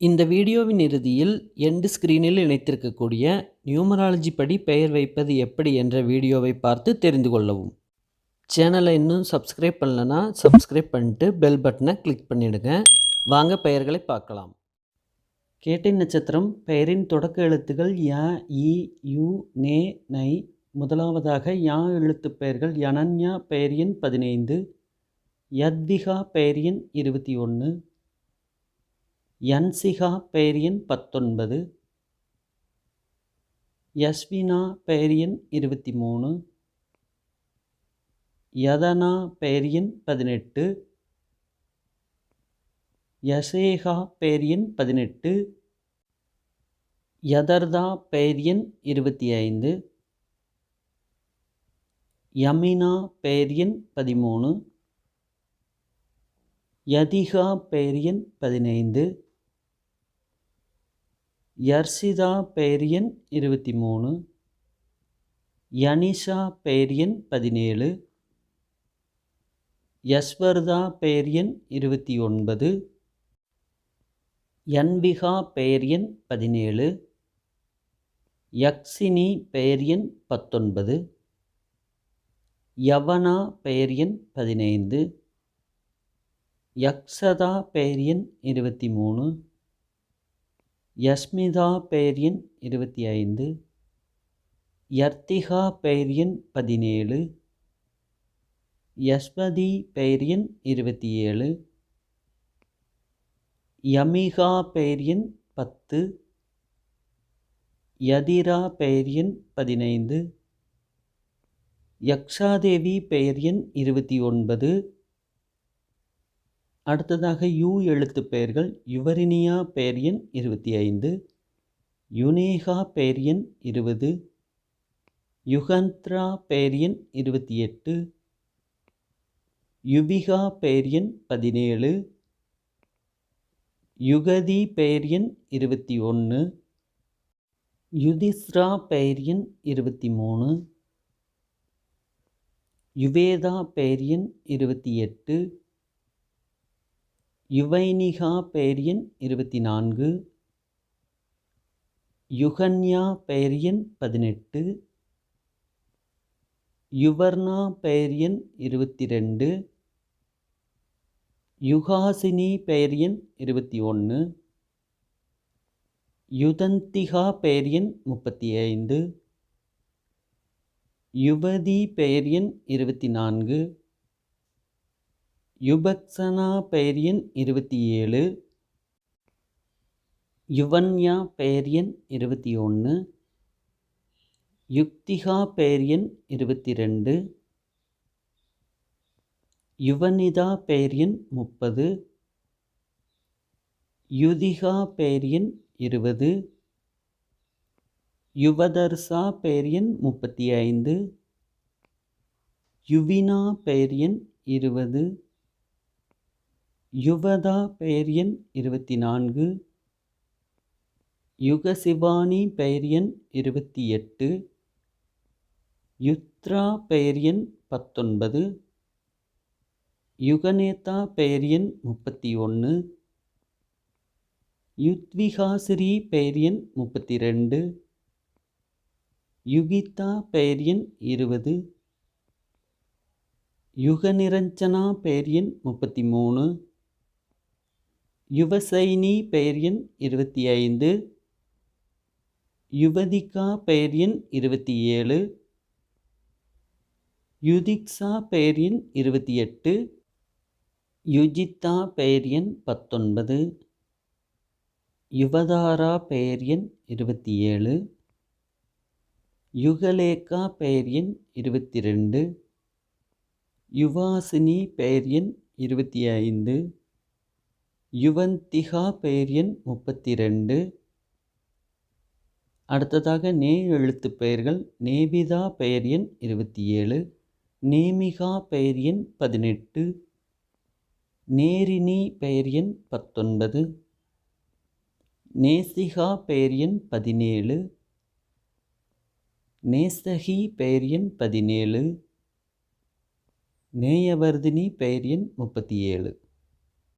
இந்த வீடியோவின் இறுதியில் எண்டு ஸ்க்ரீனில் இணைத்திருக்கக்கூடிய நியூமராலஜி படி பெயர் வைப்பது எப்படி என்ற வீடியோவை பார்த்து தெரிந்து கொள்ளவும். சேனலை இன்னும் சப்ஸ்கிரைப் பண்ணலனா சப்ஸ்கிரைப் பண்ணிட்டு பெல் பட்டனை கிளிக் பண்ணிவிடுங்க வாங்க பெயர்களை பார்க்கலாம். கேட்டை நட்சத்திரம் பெயரின் தொடக்க எழுத்துகள் ய இ யு நே நை. முதலாவதாக யா எழுத்துப் பெயர்கள் யனன்யா பெயர் எண் பதினைந்து யத்விகா பெயர் எண் இருபத்தி ஒன்று யன்சிகா பேரியன் பத்தொன்பது யஸ்வினா பேரியன் இருபத்தி மூணு யதனா பேரியன் பதினெட்டு யசேகா பேரியன் பதினெட்டு யதர்தா பேரியன் இருபத்தி ஐந்து யமினா பேரியன் பதிமூணு யதிகா பேரியன் பதினைந்து யர்சிதா பேரியன் இருபத்தி மூணு யனிஷா பேரியன் பதினேழு யஸ்வர்தா பேரியன் இருபத்தி ஒன்பது யன்விகா பேரியன் பதினேழு யக்ஷினி பேரியன் பத்தொன்பது யவனா பேரியன் பதினைந்து யக்ஷதா பேரியன் இருபத்தி மூணு யஸ்மிதா பெயர் எண் இருபத்தி ஐந்து யர்த்திகா பெயர் எண் பதினேழு யஸ்வதி பெயர் எண் இருபத்தி ஏழு யமிகா பெயர் எண் பத்து யதிரா பெயர் எண் பதினைந்து யக்ஷாதேவி பெயர் எண் இருபத்தி ஒன்பது அடுத்ததாக யூ எழுத்து பெயர்கள் யுவரினியா பெயர் எண் இருபத்தி ஐந்து யுனேகா பெயர் எண் இருபது யுகந்த்ரா பெயர் எண் இருபத்தி எட்டு யுபிகா பெயர் எண் பதினேழு யுகதி பெயர் எண் இருபத்தி ஒன்று யுதிஸ்ரா பெயர் எண் இருபத்தி மூணு யுவேதா பெயர் எண் இருபத்தி எட்டு யுவைனிகா பேரியன் இருபத்தி நான்கு யுகன்யா பேரியன் பதினெட்டு யுவர்ணா பேரியன் இருபத்தி ரெண்டு யுகாசினி பேரியன் இருபத்தி ஒன்று யுதந்திகா பேரியன் முப்பத்தி ஐந்து யுவதி பேரியன் இருபத்தி நான்கு யுபக்சனா பெயர் எண் இருபத்தி ஏழு யுவன்யா பெயர் எண் இருபத்தி ஒன்று யுக்திகா பெயர் எண் இருபத்தி ரெண்டு யுவனிதா பெயர் எண் முப்பது யுதிகா பெயர் எண் இருபது யுவதர்சா பெயர் எண் முப்பத்தி ஐந்து யுவினா பெயர் எண் இருபது யுவதா பெயர் எண் இருபத்தி நான்கு யுகசிவானி பெயர் எண் இருபத்தி எட்டு யுத்ரா பெயர் எண் பத்தொன்பது யுகநேதா பெயர் எண் முப்பத்தி ஒன்று யுத்விகாசிரி பெயர் எண் முப்பத்தி ரெண்டு யுகிதா பெயர் எண் இருபது யுகநிரஞ்சனா பெயர் எண் முப்பத்தி மூணு யுவசைனி பெயர் எண் இருபத்தி ஐந்து யுவதிகா பெயர் எண் இருபத்தி ஏழு யுதிக்ஸா பெயர் எண் இருபத்தி எட்டு யுஜித்தா பெயர் எண் பத்தொன்பது யுவதாரா பெயர் எண் இருபத்தி ஏழு யுகலேகா பெயர் எண் இருபத்தி ரெண்டு யுவாசினி பெயர் எண் இருபத்தி ஐந்து யுவந்திகா பெயர் எண் முப்பத்தி ரெண்டு அடுத்ததாக நே எழுத்து பெயர்கள் நேபிதா பெயர் எண் இருபத்தி ஏழு நேமிகா பெயர் எண் பதினெட்டு நேரினி பெயர் எண் பத்தொன்பது நேசிகா பெயர் எண் பதினேழு நேசகி பெயர் எண் பதினேழு நேயவர்தினி பெயர் எண் முப்பத்தி ஏழு